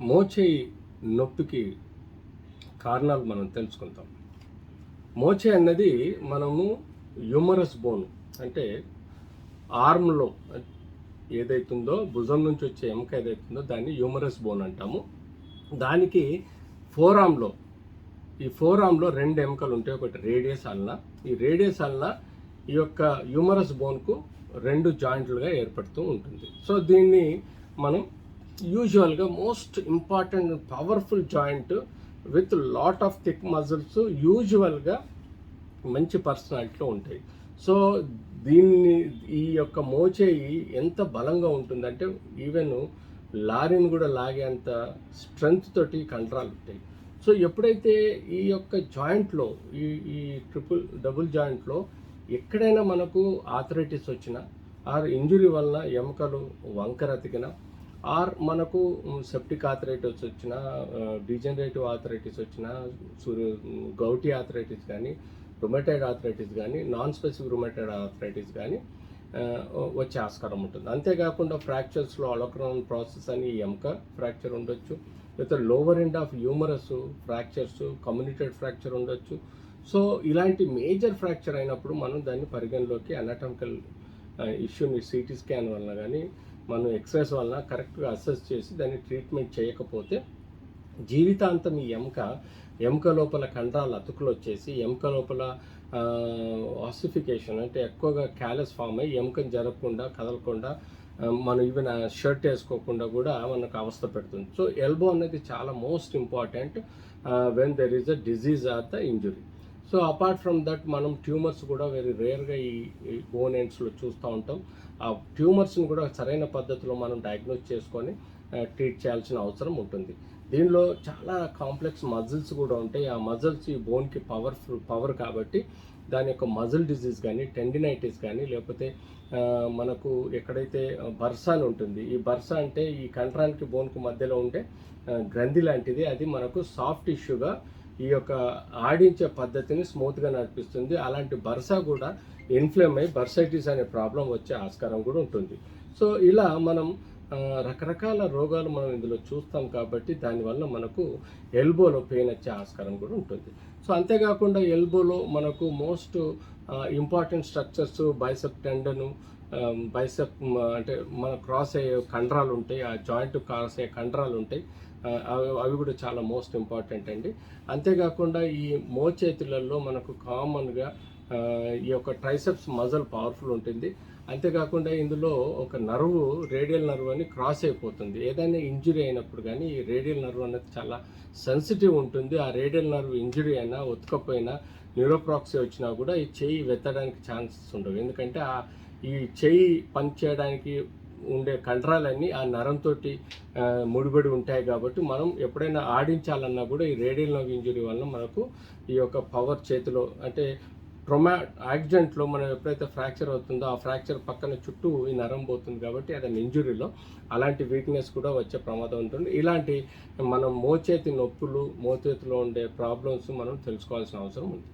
మోచేయి నొప్పికి కారణాలు మనం తెలుసుకుంటాం. మోచే అన్నది మనము హ్యూమరస్ బోన్ అంటే ఆర్మ్లో ఏదైతుందో భుజం నుంచి వచ్చే ఎముక ఏదైతుందో దాన్ని యుమరస్ బోన్ అంటాము. దానికి ఫోరామ్లో ఈ ఫోరామ్లో రెండు ఎముకలు ఉంటాయి. ఒకటి రేడియస్ అల్న ఈ రేడియస్ అల్న ఈ యొక్క హ్యూమరస్ బోన్కు రెండు జాయింట్లుగా ఏర్పడుతూ ఉంటుంది. సో దీన్ని మనం యూజువల్గా most important powerful joint with lot of thick muscles యూజువల్గా మంచి పర్సనాలిటీలో ఉంటాయి. సో దీన్ని ఈ యొక్క మోచేయి ఎంత బలంగా ఉంటుందంటే ఈవెన్ లారీని కూడా లాగేంత స్ట్రెంగ్త్ తోటి కండరాలు ఉంటాయి. సో ఎప్పుడైతే ఈ యొక్క జాయింట్లో ఈ ఈ ట్రిపుల్ డబుల్ జాయింట్లో ఎక్కడైనా మనకు ఆథరైటిస్ వచ్చినా ఆర్ ఇంజురీ వలన ఎముకలు వంకర అతికినా ఆర్ మనకు సెప్టిక్ ఆథరైటిస్ వచ్చిన డిజనరేటివ్ ఆథరైటిస్ వచ్చిన గౌటీ ఆథరైటిస్ కానీ రుమటైడ్ ఆథరైటిస్ కానీ నాన్ స్పెసిఫిక్ రుమటైడ్ ఆథరైటిస్ కానీ వచ్చే ఆస్కారం ఉంటుంది. అంతేకాకుండా ఫ్రాక్చర్స్లో అలోక్రాన్ ప్రాసెస్ అని ఎంక ఫ్రాక్చర్ ఉండొచ్చు. లేకపోతే lower end of humerus fractures comminuted fracture ఉండొచ్చు. సో ఇలాంటి మేజర్ ఫ్రాక్చర్ అయినప్పుడు మనం దాన్ని పరిగణలోకి అనటామికల్ ఇష్యూని సిటీ స్కాన్ వలన కానీ మనం ఎక్సర్సైజ్ వలన కరెక్ట్గా అసెస్ చేసి దాన్ని ట్రీట్మెంట్ చేయకపోతే జీవితాంతం ఈ ఎముక ఎముక లోపల కండరాలు అతుకులు వచ్చేసి ఎముక లోపల ఆసిఫికేషన్ అంటే ఎక్కువగా క్యాలస్ ఫామ్ అయ్యి ఎముకను జరగకుండా కదలకుండా మనం ఈవెన్ షర్ట్ వేసుకోకుండా కూడా మనకు అవస్థ పెడుతుంది. సో ఎల్బో అనేది చాలా most important when there is a disease or the injury so apart from that మనం ట్యూమర్స్ కూడా వెరీ రేర్గా ఈ బోన్ ఎండ్స్లో చూస్తూ ఉంటాం. ఆ ట్యూమర్స్ని కూడా సరైన పద్ధతిలో మనం డయాగ్నోస్ చేసుకొని ట్రీట్ చేయాల్సిన అవసరం ఉంటుంది. దీనిలో చాలా కాంప్లెక్స్ మజిల్స్ కూడా ఉంటాయి. ఆ మజిల్స్ ఈ బోన్కి పవర్ఫుల్ పవర్ కాబట్టి దాని యొక్క మజిల్ డిజీజ్ కానీ టెండినైటిస్ కానీ లేకపోతే మనకు ఎక్కడైతే బర్సా అని ఉంటుంది ఈ బర్సా అంటే ఈ కంట్రానికి బోన్కు మధ్యలో ఉండే గ్రంథి లాంటిది. అది మనకు సాఫ్ట్ ఇష్యూగా ఈ యొక్క ఆడించే పద్ధతిని స్మూత్గా నడిపిస్తుంది. అలాంటి బర్సా కూడా ఇన్ఫ్లేమ్ అయ్యి బర్సైటిస్ అనే ప్రాబ్లం వచ్చే ఆస్కారం కూడా ఉంటుంది. సో ఇలా మనం రకరకాల రోగాలు మనం ఇందులో చూస్తాం కాబట్టి దానివల్ల మనకు ఎల్బోలో పెయిన్ వచ్చే ఆస్కారం కూడా ఉంటుంది. సో అంతేకాకుండా ఎల్బోలో మనకు most important structures bicep tendon bicep అంటే మన క్రాస్ అయ్యే కండరాలు ఉంటాయి ఆ జాయింట్ క్రాస్ అయ్యే కండరాలు ఉంటాయి అవి అవి కూడా చాలా మోస్ట్ ఇంపార్టెంట్ అండి. అంతేకాకుండా ఈ మోచేతులలో మనకు కామన్గా ఈ యొక్క ట్రైసెప్స్ మజల్ పవర్ఫుల్ ఉంటుంది. అంతేకాకుండా ఇందులో ఒక నర్వు రేడియల్ నర్వ్ అని క్రాస్ అయిపోతుంది. ఏదైనా ఇంజురీ అయినప్పుడు కానీ ఈ రేడియల్ నర్వ్ అనేది చాలా సెన్సిటివ్ ఉంటుంది. ఆ రేడియల్ నర్వ్ ఇంజురీ అయినా ఉతకపోయినా న్యూరోప్రాక్సీ వచ్చినా కూడా ఈ చేయి వెత్తడానికి ఛాన్సెస్ ఉండవు. ఎందుకంటే ఆ ఈ చేయి పని చేయడానికి ఉండే కండరాలన్నీ ఆ నరంతో ముడిపడి ఉంటాయి కాబట్టి మనం ఎప్పుడైనా ఆడించాలన్నా కూడా ఈ రేడియల్ నర్వ్ ఇంజురీ వల్ల మనకు ఈ యొక్క పవర్ చేతిలో అంటే ట్రొమా యాక్సిడెంట్లో మనం ఎప్పుడైతే ఫ్రాక్చర్ అవుతుందో ఆ ఫ్రాక్చర్ పక్కన చుట్టూ ఈ నరం పోతుంది కాబట్టి అది ఇంజురీలో అలాంటి వీక్నెస్ కూడా వచ్చే ప్రమాదం ఉంటుంది. ఇలాంటి మనం మోచేతి నొప్పులు మోచేతిలో ఉండే ప్రాబ్లమ్స్ మనం తెలుసుకోవాల్సిన అవసరం ఉంది.